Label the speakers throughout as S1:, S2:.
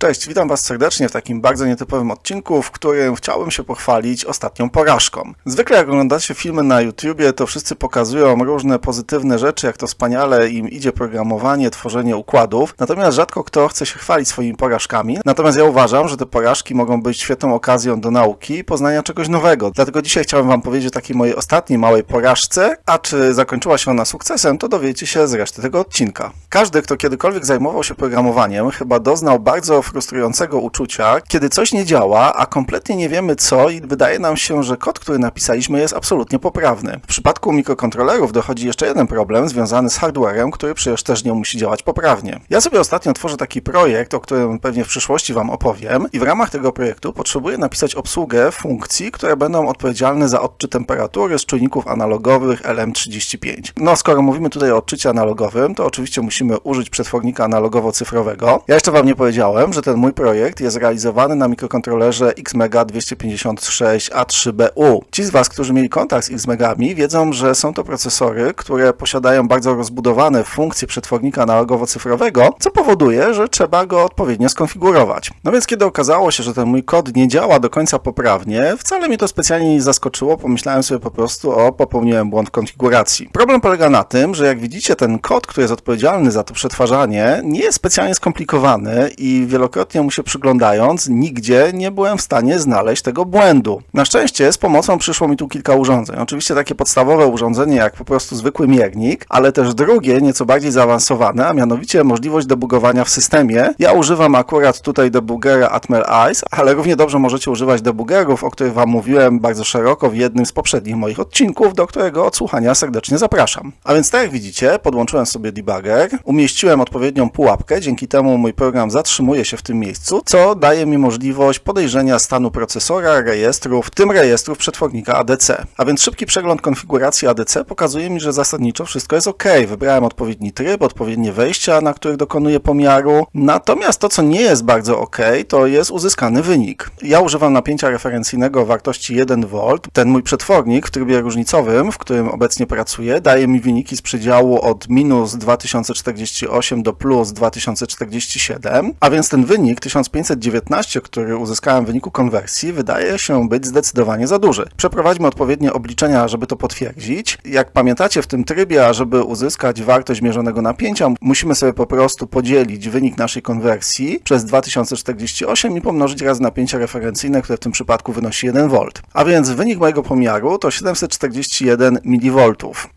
S1: Cześć, witam Was serdecznie w takim bardzo nietypowym odcinku, w którym chciałbym się pochwalić ostatnią porażką. Zwykle jak oglądacie filmy na YouTubie, to wszyscy pokazują różne pozytywne rzeczy, jak to wspaniale im idzie programowanie, tworzenie układów, natomiast rzadko kto chce się chwalić swoimi porażkami. Natomiast ja uważam, że te porażki mogą być świetną okazją do nauki i poznania czegoś nowego. Dlatego dzisiaj chciałem Wam powiedzieć o takiej mojej ostatniej małej porażce, a czy zakończyła się ona sukcesem, to dowiecie się z reszty tego odcinka. Każdy, kto kiedykolwiek zajmował się programowaniem, chyba doznał bardzo frustrującego uczucia, kiedy coś nie działa, a kompletnie nie wiemy co i wydaje nam się, że kod, który napisaliśmy jest absolutnie poprawny. W przypadku mikrokontrolerów dochodzi jeszcze jeden problem związany z hardwarem, który przecież też nie musi działać poprawnie. Ja sobie ostatnio tworzę taki projekt, o którym pewnie w przyszłości Wam opowiem i w ramach tego projektu potrzebuję napisać obsługę funkcji, które będą odpowiedzialne za odczyt temperatury z czujników analogowych LM35. No, skoro mówimy tutaj o odczycie analogowym, to oczywiście musimy użyć przetwornika analogowo-cyfrowego. Ja jeszcze Wam nie powiedziałem, że ten mój projekt jest realizowany na mikrokontrolerze XMEGA 256A3BU. Ci z Was, którzy mieli kontakt z XMEGami, wiedzą, że są to procesory, które posiadają bardzo rozbudowane funkcje przetwornika analogowo-cyfrowego, co powoduje, że trzeba go odpowiednio skonfigurować. No więc kiedy okazało się, że ten mój kod nie działa do końca poprawnie, wcale mnie to specjalnie nie zaskoczyło, pomyślałem sobie po prostu, o, popełniłem błąd konfiguracji. Problem polega na tym, że jak widzicie, ten kod, który jest odpowiedzialny za to przetwarzanie, nie jest specjalnie skomplikowany i wielokrotnie mu się przyglądając, nigdzie nie byłem w stanie znaleźć tego błędu. Na szczęście z pomocą przyszło mi tu kilka urządzeń. Oczywiście takie podstawowe urządzenie, jak po prostu zwykły miernik, ale też drugie, nieco bardziej zaawansowane, a mianowicie możliwość debugowania w systemie. Ja używam akurat tutaj debugera Atmel Eyes, ale równie dobrze możecie używać debugerów, o których Wam mówiłem bardzo szeroko w jednym z poprzednich moich odcinków, do którego odsłuchania serdecznie zapraszam. A więc tak jak widzicie, podłączyłem sobie debugger, umieściłem odpowiednią pułapkę, dzięki temu mój program zatrzymuje się w tym miejscu, co daje mi możliwość podejrzenia stanu procesora, rejestrów, w tym rejestrów przetwornika ADC. A więc szybki przegląd konfiguracji ADC pokazuje mi, że zasadniczo wszystko jest ok. Wybrałem odpowiedni tryb, odpowiednie wejścia, na których dokonuję pomiaru. Natomiast to, co nie jest bardzo ok, to jest uzyskany wynik. Ja używam napięcia referencyjnego wartości 1 V. Ten mój przetwornik w trybie różnicowym, w którym obecnie pracuję, daje mi wyniki z przedziału od minus 2048 do plus 2047, a więc ten wynik 1519, który uzyskałem w wyniku konwersji, wydaje się być zdecydowanie za duży. Przeprowadźmy odpowiednie obliczenia, żeby to potwierdzić. Jak pamiętacie, w tym trybie, a żeby uzyskać wartość mierzonego napięcia, musimy sobie po prostu podzielić wynik naszej konwersji przez 2048 i pomnożyć razy napięcie referencyjne, które w tym przypadku wynosi 1 V. A więc wynik mojego pomiaru to 741 mV.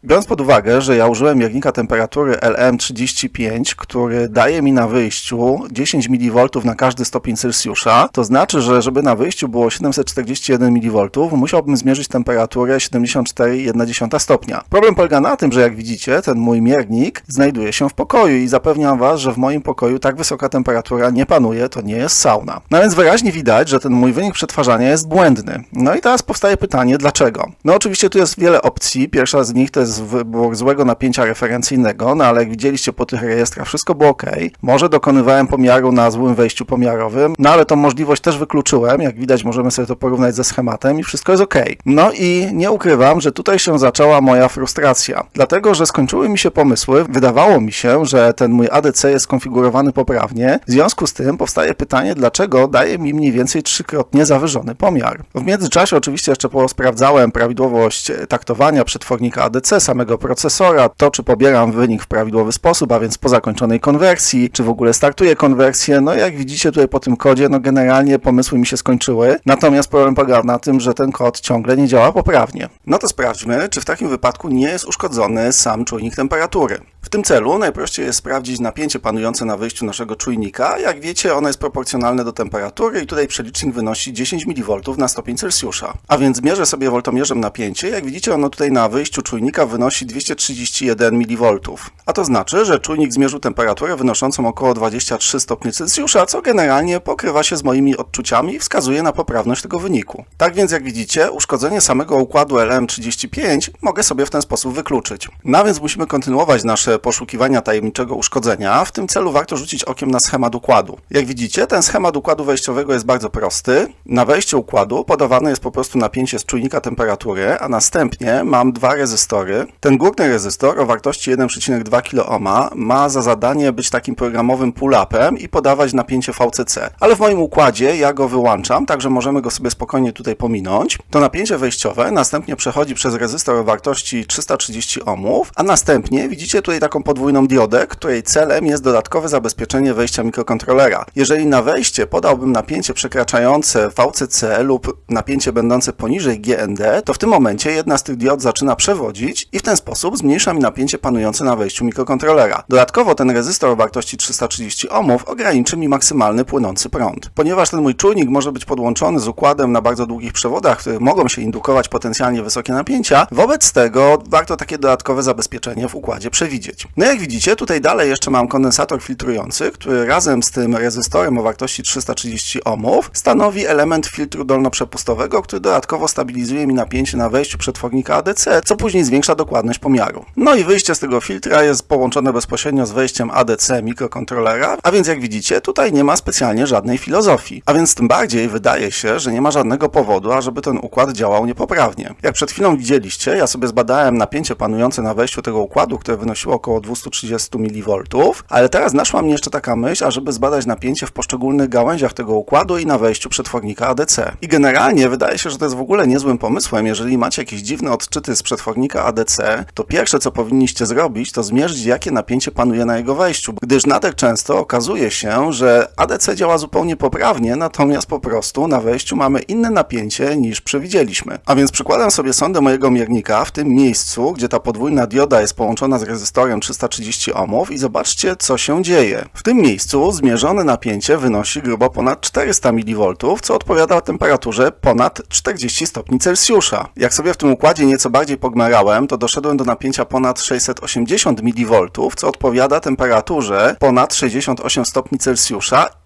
S1: Biorąc pod uwagę, że ja użyłem miernika temperatury LM35, który daje mi na wyjściu 10 mV na każdy stopień Celsjusza, to znaczy, że żeby na wyjściu było 741 mV, musiałbym zmierzyć temperaturę 74,1 stopnia. Problem polega na tym, że jak widzicie, ten mój miernik znajduje się w pokoju i zapewniam Was, że w moim pokoju tak wysoka temperatura nie panuje, to nie jest sauna. No więc wyraźnie widać, że ten mój wynik przetwarzania jest błędny. No i teraz powstaje pytanie, dlaczego? No oczywiście tu jest wiele opcji. Pierwsza z nich to jest wybór złego napięcia referencyjnego, no ale jak widzieliście po tych rejestrach, wszystko było ok. Może dokonywałem pomiaru na złym wejściu pomiarowym, no ale tą możliwość też wykluczyłem. Jak widać, możemy sobie to porównać ze schematem i wszystko jest ok. No i nie ukrywam, że tutaj się zaczęła moja frustracja, dlatego że skończyły mi się pomysły. Wydawało mi się, że ten mój ADC jest skonfigurowany poprawnie. W związku z tym powstaje pytanie, dlaczego daje mi mniej więcej trzykrotnie zawyżony pomiar. W międzyczasie oczywiście jeszcze sprawdzałem prawidłowość taktowania przetwornika ADC, samego procesora, to czy pobieram wynik w prawidłowy sposób, a więc po zakończonej konwersji, czy w ogóle startuję konwersję. No jak widzicie tutaj po tym kodzie, no generalnie pomysły mi się skończyły. Natomiast problem polega na tym, że ten kod ciągle nie działa poprawnie. No to sprawdźmy, czy w takim wypadku nie jest uszkodzony sam czujnik temperatury. W tym celu najprościej jest sprawdzić napięcie panujące na wyjściu naszego czujnika. Jak wiecie, ono jest proporcjonalne do temperatury i tutaj przelicznik wynosi 10 mV na stopień Celsjusza. A więc mierzę sobie woltomierzem napięcie. Jak widzicie, ono tutaj na wyjściu czujnika wynosi 231 mV. A to znaczy, że czujnik zmierzył temperaturę wynoszącą około 23 stopnie Celsjusza, co generalnie pokrywa się z moimi odczuciami i wskazuje na poprawność tego wyniku. Tak więc, jak widzicie, uszkodzenie samego układu LM35 mogę sobie w ten sposób wykluczyć. No więc musimy kontynuować nasze poszukiwania tajemniczego uszkodzenia. W tym celu warto rzucić okiem na schemat układu. Jak widzicie, ten schemat układu wejściowego jest bardzo prosty. Na wejściu układu podawane jest po prostu napięcie z czujnika temperatury, a następnie mam dwa rezystory. Ten górny rezystor o wartości 1,2 kΩ ma za zadanie być takim programowym pull-upem i podawać zadać napięcie VCC. Ale w moim układzie ja go wyłączam, także możemy go sobie spokojnie tutaj pominąć. To napięcie wejściowe następnie przechodzi przez rezystor o wartości 330 ohmów, a następnie widzicie tutaj taką podwójną diodę, której celem jest dodatkowe zabezpieczenie wejścia mikrokontrolera. Jeżeli na wejście podałbym napięcie przekraczające VCC lub napięcie będące poniżej GND, to w tym momencie jedna z tych diod zaczyna przewodzić i w ten sposób zmniejsza mi napięcie panujące na wejściu mikrokontrolera. Dodatkowo ten rezystor o wartości 330 ohmów ograniczy mi maksymalny płynący prąd. Ponieważ ten mój czujnik może być podłączony z układem na bardzo długich przewodach, w których mogą się indukować potencjalnie wysokie napięcia, wobec tego warto takie dodatkowe zabezpieczenie w układzie przewidzieć. No jak widzicie, tutaj dalej jeszcze mam kondensator filtrujący, który razem z tym rezystorem o wartości 330 ohmów stanowi element filtru dolnoprzepustowego, który dodatkowo stabilizuje mi napięcie na wejściu przetwornika ADC, co później zwiększa dokładność pomiaru. No i wyjście z tego filtra jest połączone bezpośrednio z wejściem ADC mikrokontrolera, a więc jak widzicie, tutaj nie ma specjalnie żadnej filozofii. A więc tym bardziej wydaje się, że nie ma żadnego powodu, ażeby ten układ działał niepoprawnie. Jak przed chwilą widzieliście, ja sobie zbadałem napięcie panujące na wejściu tego układu, które wynosiło około 230 mV, ale teraz naszła mnie jeszcze taka myśl, ażeby zbadać napięcie w poszczególnych gałęziach tego układu i na wejściu przetwornika ADC. I generalnie wydaje się, że to jest w ogóle niezłym pomysłem, jeżeli macie jakieś dziwne odczyty z przetwornika ADC, to pierwsze co powinniście zrobić, to zmierzyć jakie napięcie panuje na jego wejściu, gdyż nader często okazuje się, że ADC działa zupełnie poprawnie, natomiast po prostu na wejściu mamy inne napięcie niż przewidzieliśmy. A więc przykładam sobie sondę mojego miernika w tym miejscu, gdzie ta podwójna dioda jest połączona z rezystorem 330 ohmów i zobaczcie co się dzieje. W tym miejscu zmierzone napięcie wynosi grubo ponad 400 mV, co odpowiada temperaturze ponad 40 stopni Celsjusza. Jak sobie w tym układzie nieco bardziej pogmerałem, to doszedłem do napięcia ponad 680 mV, co odpowiada temperaturze ponad 68 stopni Celsjusza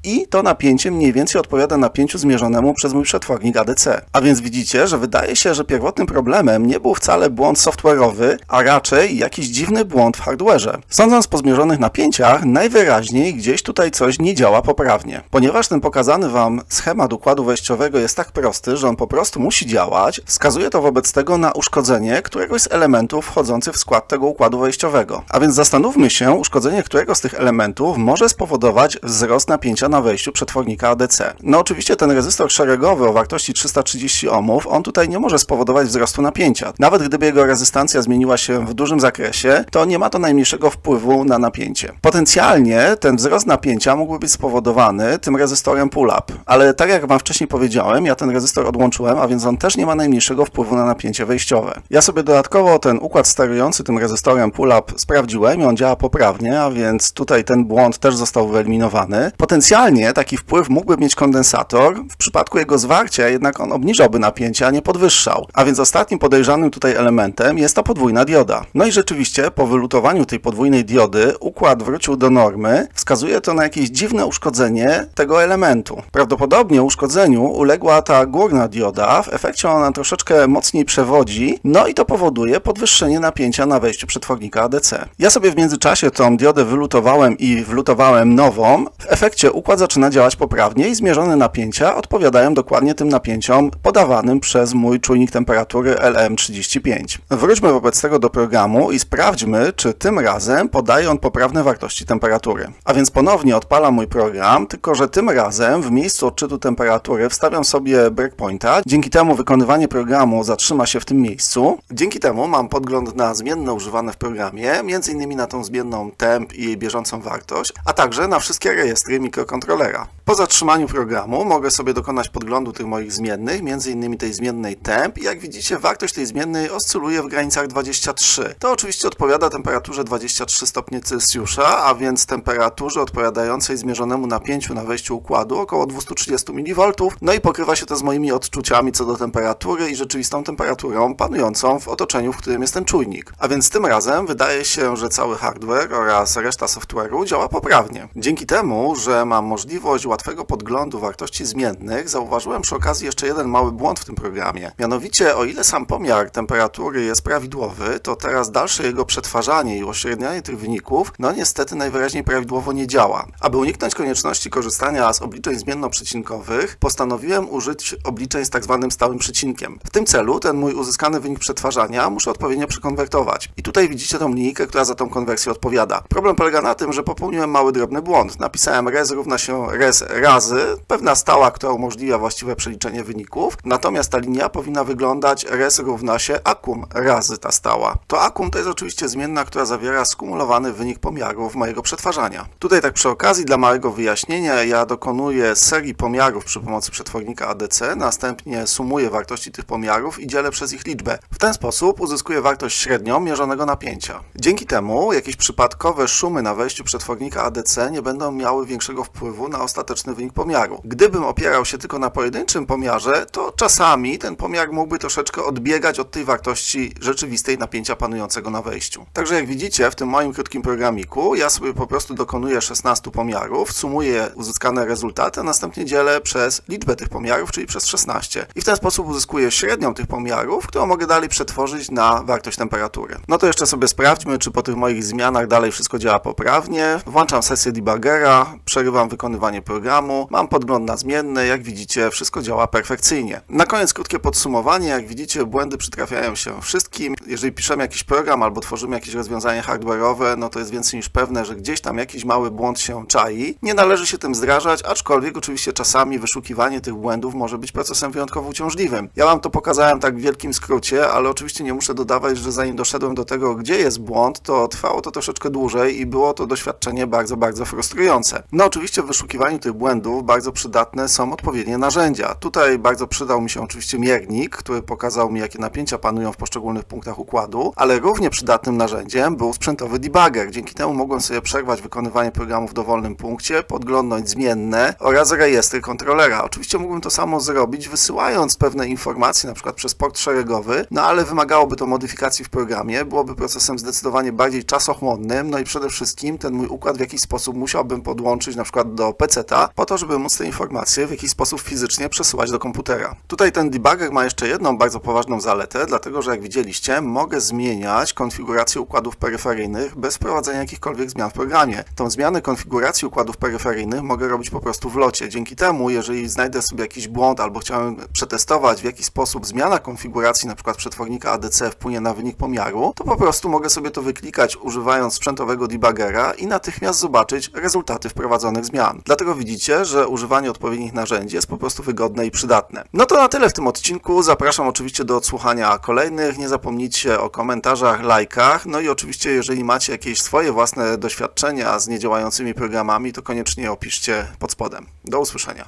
S1: i to napięcie mniej więcej odpowiada napięciu zmierzonemu przez mój przetwornik ADC. A więc widzicie, że wydaje się, że pierwotnym problemem nie był wcale błąd software'owy, a raczej jakiś dziwny błąd w hardware'ze. Sądząc po zmierzonych napięciach, najwyraźniej gdzieś tutaj coś nie działa poprawnie. Ponieważ ten pokazany Wam schemat układu wejściowego jest tak prosty, że on po prostu musi działać, wskazuje to wobec tego na uszkodzenie któregoś z elementów wchodzących w skład tego układu wejściowego. A więc zastanówmy się, uszkodzenie którego z tych elementów może spowodować wzrost napięcia na wejściu przetwornika ADC. No oczywiście ten rezystor szeregowy o wartości 330 ohmów, on tutaj nie może spowodować wzrostu napięcia. Nawet gdyby jego rezystancja zmieniła się w dużym zakresie, to nie ma to najmniejszego wpływu na napięcie. Potencjalnie ten wzrost napięcia mógłby być spowodowany tym rezystorem pull-up, ale tak jak Wam wcześniej powiedziałem, ja ten rezystor odłączyłem, a więc on też nie ma najmniejszego wpływu na napięcie wejściowe. Ja sobie dodatkowo ten układ sterujący tym rezystorem pull-up sprawdziłem i on działa poprawnie, a więc tutaj ten błąd też został wyeliminowany. Potencjalnie taki wpływ mógłby mieć kondensator, w przypadku jego zwarcia jednak on obniżałby napięcie, a nie podwyższał. A więc ostatnim podejrzanym tutaj elementem jest ta podwójna dioda. No i rzeczywiście po wylutowaniu tej podwójnej diody układ wrócił do normy, wskazuje to na jakieś dziwne uszkodzenie tego elementu. Prawdopodobnie uszkodzeniu uległa ta górna dioda, w efekcie ona troszeczkę mocniej przewodzi, no i to powoduje podwyższenie napięcia na wejściu przetwornika ADC. Ja sobie w międzyczasie tą diodę wylutowałem i wlutowałem nową, w efekcie układ zaczyna działać poprawnie i zmierzone napięcia odpowiadają dokładnie tym napięciom podawanym przez mój czujnik temperatury LM35. Wróćmy wobec tego do programu i sprawdźmy, czy tym razem podaje on poprawne wartości temperatury. A więc ponownie odpalam mój program, tylko że tym razem w miejscu odczytu temperatury wstawiam sobie breakpointa. Dzięki temu wykonywanie programu zatrzyma się w tym miejscu. Dzięki temu mam podgląd na zmienne używane w programie, m.in. na tą zmienną temp i jej bieżącą wartość, a także na wszystkie rejestry mikrokontrolera. Po zatrzymaniu programu mogę sobie dokonać podglądu tych moich zmiennych, m.in. tej zmiennej temp i jak widzicie wartość tej zmiennej oscyluje w granicach 23. To oczywiście odpowiada temperaturze 23 stopnie Celsjusza, a więc temperaturze odpowiadającej zmierzonemu napięciu na wejściu układu około 230 mV, no i pokrywa się to z moimi odczuciami co do temperatury i rzeczywistą temperaturą panującą w otoczeniu, w którym jest ten czujnik. A więc tym razem wydaje się, że cały hardware oraz reszta software'u działa poprawnie. Dzięki temu, że mam możliwość łatwego podglądu wartości zmiennych, zauważyłem przy okazji jeszcze jeden mały błąd w tym programie. Mianowicie, o ile sam pomiar temperatury jest prawidłowy, to teraz dalsze jego przetwarzanie i uśrednianie tych wyników, no niestety najwyraźniej prawidłowo nie działa. Aby uniknąć konieczności korzystania z obliczeń zmiennoprzecinkowych, postanowiłem użyć obliczeń z tak zwanym stałym przecinkiem. W tym celu ten mój uzyskany wynik przetwarzania muszę odpowiednio przekonwertować. I tutaj widzicie tą linijkę, która za tą konwersję odpowiada. Problem polega na tym, że popełniłem mały drobny błąd. Napisałem napisałem res równa się res razy, pewna stała, która umożliwia właściwe przeliczenie wyników, natomiast ta linia powinna wyglądać res równa się akum razy ta stała. To akum to jest oczywiście zmienna, która zawiera skumulowany wynik pomiarów mojego przetwarzania. Tutaj tak przy okazji, dla małego wyjaśnienia, ja dokonuję serii pomiarów przy pomocy przetwornika ADC, następnie sumuję wartości tych pomiarów i dzielę przez ich liczbę. W ten sposób uzyskuję wartość średnią mierzonego napięcia. Dzięki temu jakieś przypadkowe szumy na wejściu przetwornika ADC nie będą miały większego wpływu na ostateczny wynik pomiaru. Gdybym opierał się tylko na pojedynczym pomiarze, to czasami ten pomiar mógłby troszeczkę odbiegać od tej wartości rzeczywistej napięcia panującego na wejściu. Także jak widzicie, w tym moim krótkim programiku ja sobie po prostu dokonuję 16 pomiarów, sumuję uzyskane rezultaty, a następnie dzielę przez liczbę tych pomiarów, czyli przez 16. I w ten sposób uzyskuję średnią tych pomiarów, którą mogę dalej przetworzyć na wartość temperatury. No to jeszcze sobie sprawdźmy, czy po tych moich zmianach dalej wszystko działa poprawnie. Włączam sesję debuggera, przerywam wykonywanie programu, mam podgląd na zmienne, jak widzicie wszystko działa perfekcyjnie. Na koniec krótkie podsumowanie, jak widzicie błędy przytrafiają się wszystkim. Jeżeli piszemy jakiś program albo tworzymy jakieś rozwiązanie hardware'owe, no to jest więcej niż pewne, że gdzieś tam jakiś mały błąd się czai. Nie należy się tym zdrażać, aczkolwiek oczywiście czasami wyszukiwanie tych błędów może być procesem wyjątkowo uciążliwym. Ja wam to pokazałem tak w wielkim skrócie, ale oczywiście nie muszę dodawać, że zanim doszedłem do tego, gdzie jest błąd, to trwało to troszeczkę dłużej i było to doświadczenie bardzo, bardzo frustrujące. No oczywiście w wyszukiwaniu tych błędów bardzo przydatne są odpowiednie narzędzia. Tutaj bardzo przydał mi się oczywiście miernik, który pokazał mi, jakie napięcia panują w poszczególnych punktach układu, ale równie przydatnym narzędziem był sprzętowy debugger. Dzięki temu mogłem sobie przerwać wykonywanie programu w dowolnym punkcie, podglądnąć zmienne oraz rejestry kontrolera. Oczywiście mógłbym to samo zrobić, wysyłając pewne informacje, na przykład przez port szeregowy, no ale wymagałoby to modyfikacji w programie, byłoby procesem zdecydowanie bardziej czasochłonnym, no i przede wszystkim ten mój układ w jakiś sposób musiałbym podłączyć na przykład do PC-ta, po to, żeby móc te informacje w jakiś sposób fizycznie przesyłać do komputera. Tutaj ten debugger ma jeszcze jedną bardzo poważną zaletę, dlatego że jak widzieliście, mogę zmieniać konfigurację układów peryferyjnych bez wprowadzenia jakichkolwiek zmian w programie. Tą zmianę konfiguracji układów peryferyjnych mogę robić po prostu w locie. Dzięki temu, jeżeli znajdę sobie jakiś błąd albo chciałem przetestować, w jaki sposób zmiana konfiguracji np. przetwornika ADC wpłynie na wynik pomiaru, to po prostu mogę sobie to wyklikać używając sprzętowego debuggera i natychmiast zobaczyć rezultaty wprowadzonych zmian. Dlatego widzicie, że używanie odpowiednich narzędzi jest po prostu wygodne i przydatne. No to na tyle w tym odcinku. Zapraszam oczywiście do odsłuchania kolejnych. Nie zapomnijcie o komentarzach, lajkach. No i oczywiście, jeżeli macie jakieś swoje własne doświadczenia z niedziałającymi programami, to koniecznie opiszcie pod spodem. Do usłyszenia.